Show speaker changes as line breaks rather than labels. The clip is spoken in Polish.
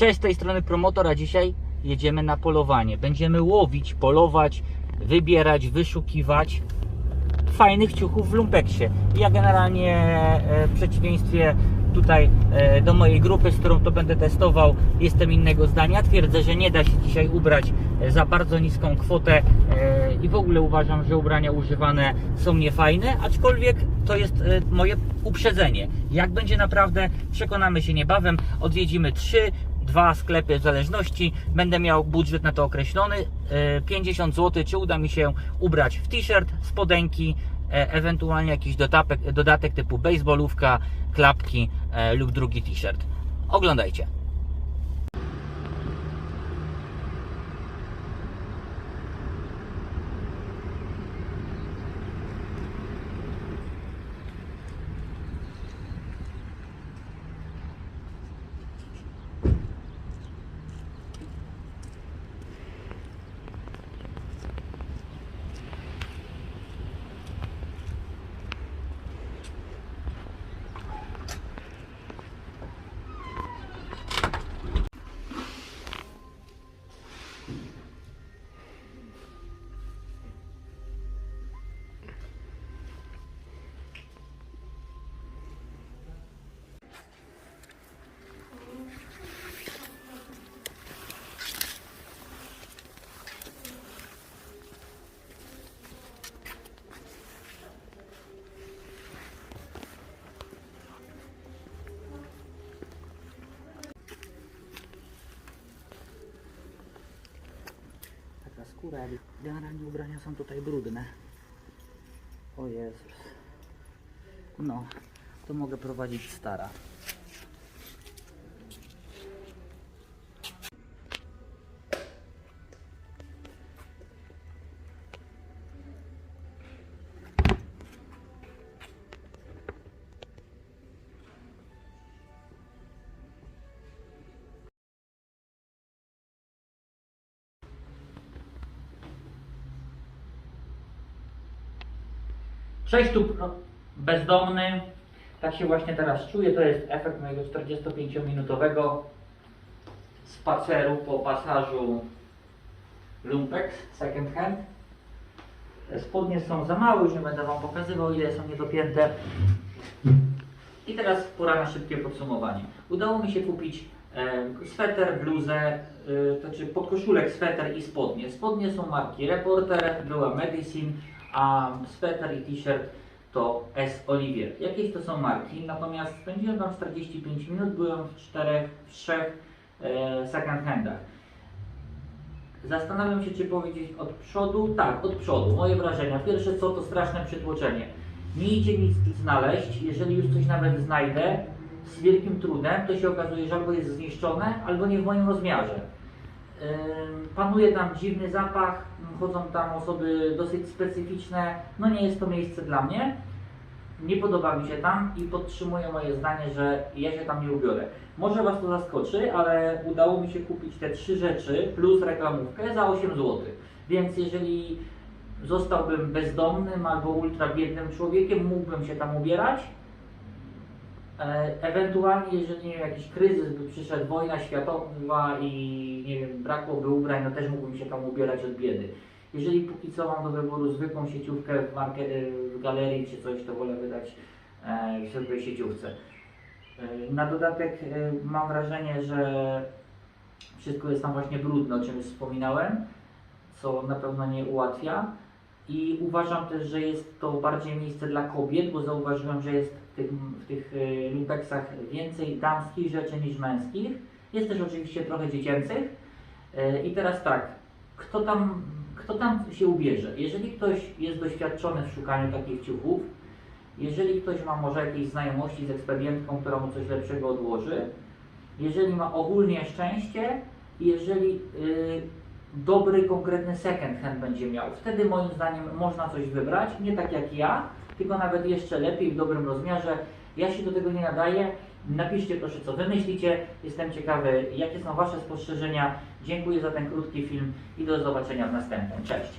Cześć, z tej strony promotora. Dzisiaj jedziemy na polowanie. Będziemy łowić, polować, wybierać, wyszukiwać fajnych ciuchów w lumpeksie. Ja generalnie e, w przeciwieństwie tutaj e, do mojej grupy, z którą to będę testował, jestem innego zdania. Twierdzę, że nie da się dzisiaj ubrać e, za bardzo niską kwotę i w ogóle uważam, że ubrania używane są niefajne, aczkolwiek to jest moje uprzedzenie. Jak będzie naprawdę, przekonamy się niebawem. Odwiedzimy trzy dwa sklepy w zależności. Będę miał budżet na to określony. e, 50 zł, czy uda mi się ubrać w t-shirt, spodenki, e, ewentualnie jakiś dodatek, dodatek typu baseballówka, klapki e, lub drugi t-shirt. Oglądajcie. Skóra, generalnie ubrania są tutaj brudne. O Jezus. No, to mogę prowadzić stara. Cześć tu pro- bezdomny. Tak się właśnie teraz czuję. To jest efekt mojego 45-minutowego spaceru po pasażu Lumpex Second Hand. Spodnie są za małe, już nie będę Wam pokazywał ile są niedopięte. I teraz pora na szybkie podsumowanie. Udało mi się kupić sweter, bluzę, e, to znaczy podkoszulek, sweter i spodnie. Spodnie są marki Reporter, była Medicine, a sweter i t-shirt to S. Olivier. Jakieś to są marki, natomiast spędziłem tam 45 minut, byłem w czterech, w trzech e, second handach. Zastanawiam się, czy powiedzieć od przodu. Tak, od przodu. Moje wrażenia. Pierwsze co to straszne przytłoczenie. Nie idzie nic znaleźć. Jeżeli już coś nawet znajdę z wielkim trudem, to się okazuje, że albo jest zniszczone, albo nie w moim rozmiarze. Panuje tam dziwny zapach, chodzą tam osoby dosyć specyficzne. No nie jest to miejsce dla mnie. Nie podoba mi się tam i podtrzymuję moje zdanie, że ja się tam nie ubiorę. Może Was to zaskoczy, ale udało mi się kupić te trzy rzeczy plus reklamówkę za 8 zł. Więc jeżeli zostałbym bezdomnym albo ultra biednym człowiekiem, mógłbym się tam ubierać. E, Ewentualnie, jeżeli nie wiem, jakiś kryzys by przyszedł, wojna światowa i nie wiem, brakłoby ubrań, no też mógłbym się tam ubierać od biedy. Jeżeli póki co mam do wyboru zwykłą sieciówkę w, market, w galerii czy coś, to wolę wydać e, w zwykłej sieciówce. E, Na dodatek mam wrażenie, że wszystko jest tam właśnie brudne, o czym wspominałem, co na pewno nie ułatwia. I uważam też, że jest to bardziej miejsce dla kobiet, bo zauważyłem, że jest w tych, w tych e, lumpeksach więcej damskich rzeczy niż męskich. Jest też oczywiście trochę dziecięcych. E, I teraz tak, kto tam, kto tam się ubierze? Jeżeli ktoś jest doświadczony w szukaniu takich ciuchów, jeżeli ktoś ma może jakieś znajomości z ekspedientką, która mu coś lepszego odłoży, jeżeli ma ogólnie szczęście, jeżeli y, dobry, konkretny second hand będzie miał, wtedy moim zdaniem można coś wybrać, nie tak jak ja, tylko nawet jeszcze lepiej, w dobrym rozmiarze. Ja się do tego nie nadaję. Napiszcie proszę, co wy myślicie. Jestem ciekawy, jakie są wasze spostrzeżenia. Dziękuję za ten krótki film i do zobaczenia w następnym. Cześć!